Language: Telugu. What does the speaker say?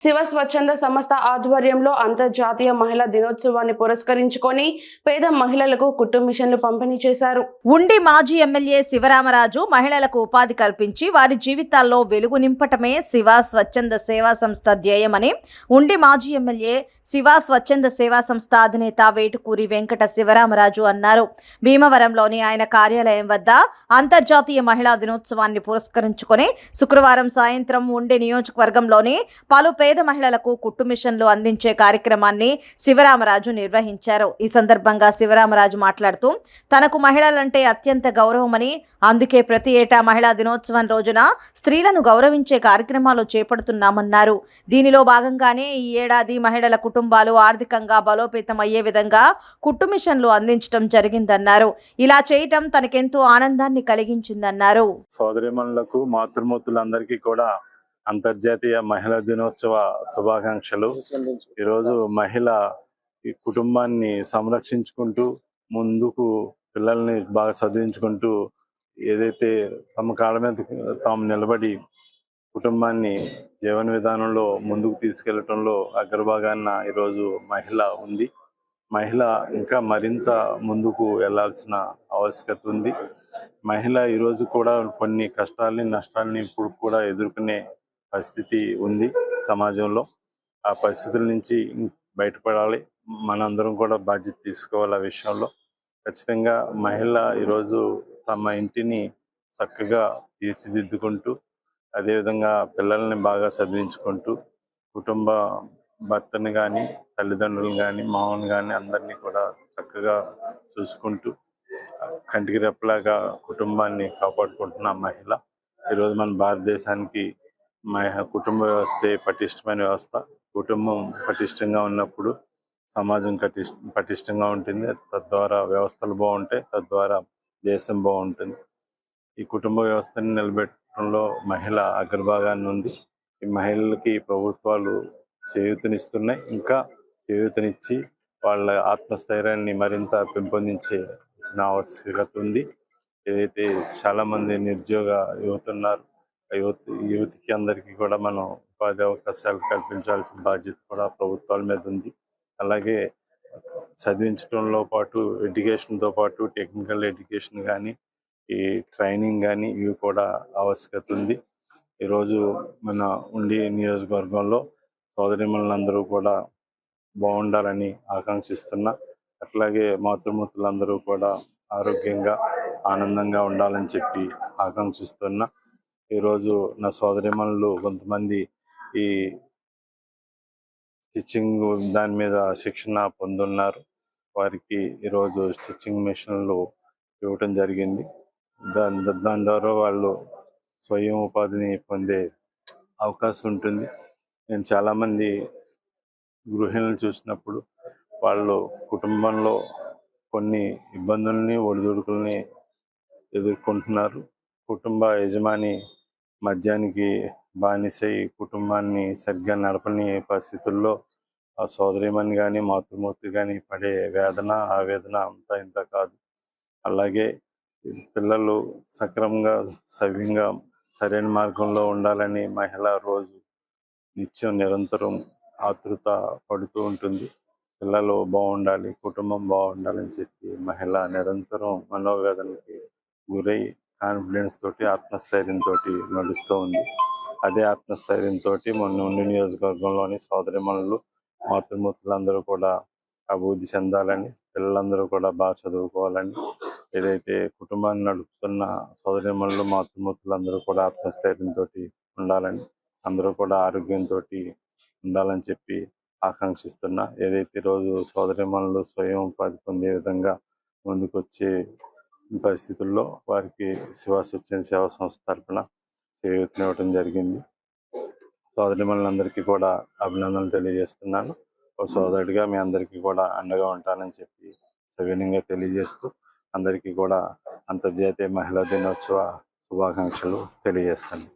శివ స్వచ్ఛంద సంస్థ ఆధ్వర్యంలో అంతర్జాతీయ మహిళా దినోత్సవాన్ని పురస్కరించుకొని పేద మహిళలకు కుటుంబ మిషన్లు పంపిణీ చేశారు. ఉండి మాజీ ఎమ్మెల్యే శివరామరాజు మహిళలకు ఉపాధి కల్పించి వారి జీవితాల్లో వెలుగు నింపటమే శివ స్వచ్ఛంద సేవా సంస్థ ధ్యేయమని ఉండి మాజీ ఎమ్మెల్యే శివ స్వచ్ఛంద సేవా సంస్థ అధినేత వేటుకూరి వెంకట శివరామరాజు అన్నారు. భీమవరంలోని ఆయన కార్యాలయం వద్ద అంతర్జాతీయ మహిళా దినోత్సవాన్ని పురస్కరించుకొని శుక్రవారం సాయంత్రం ఉండి నియోజకవర్గంలోని పలు పేద మహిళలకు కుట్టు మిషన్లు అందించే కార్యక్రమాన్ని శివరామరాజు నిర్వహించారు. ఈ సందర్భంగా శివరామరాజు మాట్లాడుతూ తనకు మహిళలంటే అత్యంత గౌరవమని అందుకే ప్రతి ఏటా మహిళా దినోత్సవం రోజున స్త్రీలను గౌరవించే కార్యక్రమాలు చేపడుతున్నామన్నారు. దీనిలో భాగంగానే ఈ ఏడాది మహిళల కుటుంబాలు ఆర్థికంగా బలోపేతం అయ్యే విధంగా కుట్టు మిషన్లు అందించడం జరిగిందన్నారు. ఇలా చేయటం తనకెంతో ఆనందాన్ని కలిగించిందన్నారు. సోదరిమణులకు మాతృమూర్తులందరికీ కూడా అంతర్జాతీయ మహిళా దినోత్సవ శుభాకాంక్షలు. ఈరోజు మహిళ ఈ కుటుంబాన్ని సంరక్షించుకుంటూ ముందుకు పిల్లల్ని బాగా చదివించుకుంటూ ఏదైతే తమ కాళ్ళ మీద తాము నిలబడి కుటుంబాన్ని జీవన విధానంలో ముందుకు తీసుకెళ్ళటంలో అగ్రభాగాన్న ఈరోజు మహిళ ఉంది. మహిళ ఇంకా మరింత ముందుకు వెళ్ళాల్సిన ఆవశ్యకత ఉంది. మహిళ ఈరోజు కూడా కొన్ని కష్టాలని నష్టాలని ఇప్పుడు కూడా ఎదుర్కొనే పరిస్థితి ఉంది సమాజంలో. ఆ పరిస్థితుల నుంచి బయటపడాలి. మనందరం కూడా బాధ్యత తీసుకోవాలి ఆ విషయంలో. ఖచ్చితంగా మహిళ ఈరోజు తమ ఇంటిని చక్కగా తీర్చిదిద్దుకుంటూ అదేవిధంగా పిల్లల్ని బాగా చదివించుకుంటూ కుటుంబ భర్తను కానీ తల్లిదండ్రులను కానీ మామని కానీ అందరినీ కూడా చక్కగా చూసుకుంటూ కంటికి రెప్పలాగా కుటుంబాన్ని కాపాడుకుంటున్న మహిళ. ఈరోజు మన భారతదేశానికి మా కుటుంబ వ్యవస్థే పటిష్టమైన వ్యవస్థ. కుటుంబం పటిష్టంగా ఉన్నప్పుడు సమాజం పటిష్ట పటిష్టంగా ఉంటుంది. తద్వారా వ్యవస్థలు బాగుంటాయి. తద్వారా దేశం బాగుంటుంది. ఈ కుటుంబ వ్యవస్థని నిలబెట్టడంలో మహిళ అగ్రభాగాన్ని ఉంది. ఈ మహిళలకి ప్రభుత్వాలు చేయూతనిస్తున్నాయి. ఇంకా చేయూతనిచ్చి వాళ్ళ ఆత్మస్థైర్యాన్ని మరింత పెంపొందించే ఆవశ్యకత ఉంది. ఏదైతే చాలా మంది నిరుద్యోగ యువత ఉన్నారు యువత యువతికి అందరికీ కూడా మనం ఉపాధి అవకాశాలు కల్పించాల్సిన బాధ్యత కూడా ప్రభుత్వాల మీద ఉంది. అలాగే చదివించడంలో పాటు ఎడ్యుకేషన్తో పాటు టెక్నికల్ ఎడ్యుకేషన్ కానీ ఈ ట్రైనింగ్ కానీ ఇవి కూడా ఆవశ్యకత ఉంది. ఈరోజు మన ఉండి నియోజకవర్గంలో సోదరిమణులందరూ కూడా బాగుండాలని ఆకాంక్షిస్తున్నా అట్లాగే మాతృమూర్తులందరూ కూడా ఆరోగ్యంగా ఆనందంగా ఉండాలని చెప్పి ఆకాంక్షిస్తున్నా. ఈరోజు నా సోదరిమణులు కొంతమంది ఈ స్టిచ్చింగ్ దాని మీద శిక్షణ పొందున్నారు. వారికి ఈరోజు స్టిచ్చింగ్ మిషన్లు ఇవ్వటం జరిగింది. దాని దాని ద్వారా వాళ్ళు స్వయం ఉపాధిని పొందే అవకాశం ఉంటుంది. నేను చాలామంది గృహిణులు చూసినప్పుడు వాళ్ళు కుటుంబంలో కొన్ని ఇబ్బందుల్ని ఒడిదుడుకుల్ని ఎదుర్కొంటున్నారు. కుటుంబ యజమాని మద్యానికి బానిసై కుటుంబాన్ని సరిగ్గా నడపని పరిస్థితుల్లో ఆ సోదరిమని కానీ మాతృమూర్తి కానీ పడే వేదన ఆవేదన అంతా ఇంత కాదు. అలాగే పిల్లలు సక్రమంగా సవ్యంగా సరైన మార్గంలో ఉండాలని మహిళ రోజు నిత్యం నిరంతరం ఆతృత పడుతూ ఉంటుంది. పిల్లలు బాగుండాలి కుటుంబం బాగుండాలని చెప్పి మహిళ నిరంతరం మనోవేదనకి గురై కాన్ఫిడెన్స్ తోటి ఆత్మస్థైర్యంతో నడుస్తూ ఉంది. అదే ఆత్మస్థైర్యంతో మొన్న ఉండి నియోజకవర్గంలోని సోదరిమణులు మాతృమూర్తులందరూ కూడా అభివృద్ధి చెందాలని పిల్లలందరూ కూడా బాగా చదువుకోవాలని ఏదైతే కుటుంబాన్ని నడుపుతున్న సోదరిమణులు మాతృమూర్తులందరూ కూడా ఆత్మస్థైర్యంతో ఉండాలని అందరూ కూడా ఆరోగ్యంతో ఉండాలని చెప్పి ఆకాంక్షిస్తున్నా. ఏదైతే రోజు సోదరిమణులు స్వయం ఉపాధి పొందే విధంగా ముందుకొచ్చే పరిస్థితుల్లో వారికి శివ స్వచ్ఛంద సేవా సంస్థ తరఫున చేయూతనివ్వడం జరిగింది. సోదరిమణులందరికీ కూడా అభినందనలు తెలియజేస్తున్నాను. ఒక సోదరుడిగా మీ అందరికీ కూడా అండగా ఉంటానని చెప్పి సవినయంగా తెలియజేస్తూ అందరికీ కూడా అంతర్జాతీయ మహిళా దినోత్సవ శుభాకాంక్షలు తెలియజేస్తాను.